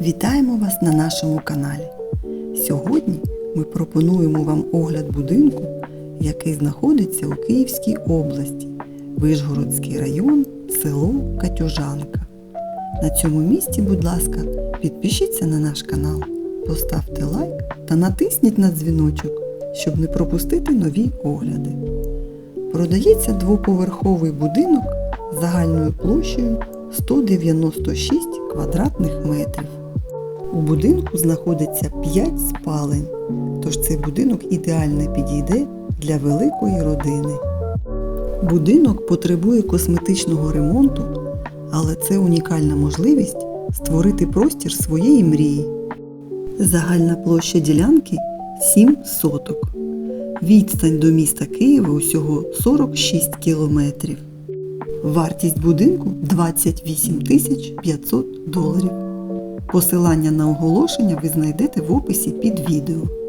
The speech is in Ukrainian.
Вітаємо вас на нашому каналі. Сьогодні ми пропонуємо вам огляд будинку, який знаходиться у Київській області, Вишгородський район, село Катюжанка. На цьому місці, будь ласка, підпишіться на наш канал, поставте лайк та натисніть на дзвіночок, щоб не пропустити нові огляди. Продається двоповерховий будинок загальною площею 196 квадратних метрів. У будинку знаходиться 5 спалень, тож цей будинок ідеально підійде для великої родини. Будинок потребує косметичного ремонту, але це унікальна можливість створити простір своєї мрії. Загальна площа ділянки 7 соток. Відстань до міста Києва усього 46 кілометрів. Вартість будинку 28 тисяч 500 доларів. Посилання на оголошення ви знайдете в описі під відео.